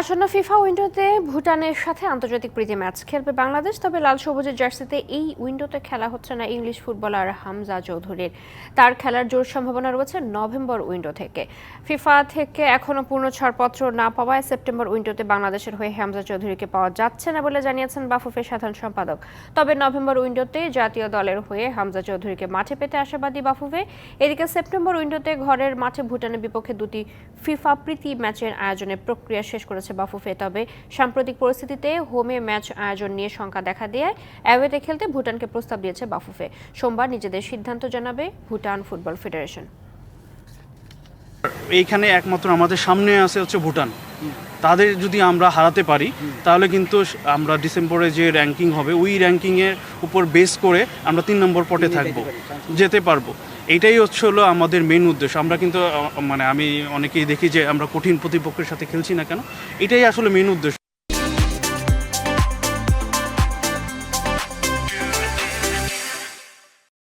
আসন্ন ফিফা উইন্ডোতে ভুটানের সাথে আন্তর্জাতিক প্রীতি ম্যাচ খেলবে বাংলাদেশ, তবে লাল সবুজের জার্সিতে এই উইন্ডোতে খেলা হচ্ছে না ইংলিশ ফুটবলার হামজা চৌধুরীর। তার খেলার জোর সম্ভাবনা রয়েছে নভেম্বর উইন্ডো থেকে। ফিফা থেকে এখনও পূর্ণ ছাড়পত্র না পাওয়ায় সেপ্টেম্বর উইন্ডোতে বাংলাদেশের হয়ে হামজা চৌধুরীকে পাওয়া যাচ্ছে না বলে জানিয়েছেন বাফুফের সাধারণ সম্পাদক। তবে নভেম্বর উইন্ডোতে জাতীয় দলের হয়ে হামজা চৌধুরীকে মাঠে পেতে আশাবাদী বাফুফে। এদিকে সেপ্টেম্বর উইন্ডোতে ঘরের মাঠে ভুটানের বিপক্ষে দুটি ফিফা প্রীতি ম্যাচের আয়োজনের প্রক্রিয়া শেষ করেছে বাফুফে তবে সাম্প্রতিক পরিস্থিতিতে হোমে ম্যাচ আয়োজন নিয়ে শঙ্কা দেখা দেয় অ্যাওয়েতে খেলতে ভুটানকে প্রস্তাব দিয়েছে বাফুফে সোমবার নিজেদের সিদ্ধান্ত জানাবে ভুটান ফুটবল ফেডারেশন। এইখানে একমাত্র আমাদের সামনে আছে হচ্ছে ভুটান। তাদের যদি আমরা হারাতে পারি তাহলে কিন্তু আমরা ডিসেম্বরে যে র্যাঙ্কিং হবে ওই র্যাঙ্কিংয়ের উপর বেস করে আমরা তিন নম্বর পটে থাকব যেতে পারব। এটাই হচ্ছে হলো আমাদের মেন উদ্দেশ্য। আমরা কিন্তু মানে আমি অনেকেই দেখি যে আমরা কঠিন প্রতিপক্ষের সাথে খেলছি না কেন? এটাই আসলে মেন উদ্দেশ্য।